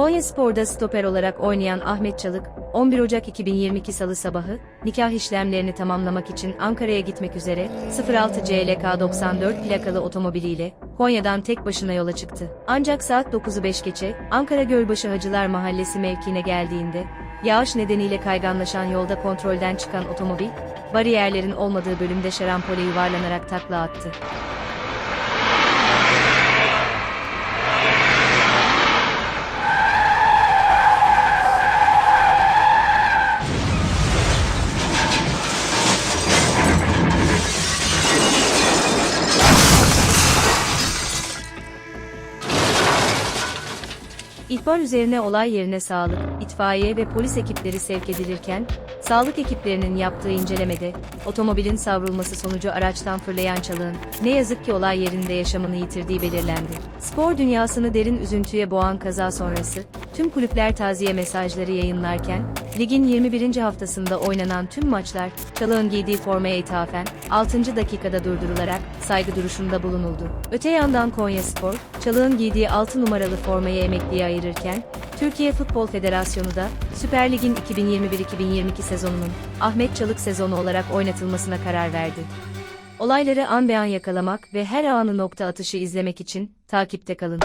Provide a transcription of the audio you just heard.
Konya Spor'da stoper olarak oynayan Ahmet Çalık, 11 Ocak 2022 Salı sabahı, nikah işlemlerini tamamlamak için Ankara'ya gitmek üzere 06 CLK 94 plakalı otomobiliyle Konya'dan tek başına yola çıktı. Ancak saat 9'u 5 geçe Ankara Gölbaşı Hacılar Mahallesi mevkiine geldiğinde yağış nedeniyle kayganlaşan yolda kontrolden çıkan otomobil, bariyerlerin olmadığı bölümde şarampole yuvarlanarak takla attı. İhbar üzerine olay yerine sağlık, itfaiye ve polis ekipleri sevk edilirken, sağlık ekiplerinin yaptığı incelemede, otomobilin savrulması sonucu araçtan fırlayan çalığın, ne yazık ki olay yerinde yaşamını yitirdiği belirlendi. Spor dünyasını derin üzüntüye boğan kaza sonrası, tüm kulüpler taziye mesajları yayınlarken, ligin 21. haftasında oynanan tüm maçlar, çalığın giydiği formaya ithafen, 6. dakikada durdurularak, saygı duruşunda bulunuldu. Öte yandan Konya Spor, çalığın giydiği 6 numaralı formayı emekliye ayırırken, Türkiye Futbol Federasyonu da, Süper Lig'in 2021-2022 sezonunun, Ahmet Çalık sezonu olarak oynatılmasına karar verdi. Olayları an be an yakalamak ve her anı nokta atışı izlemek için, takipte kalın.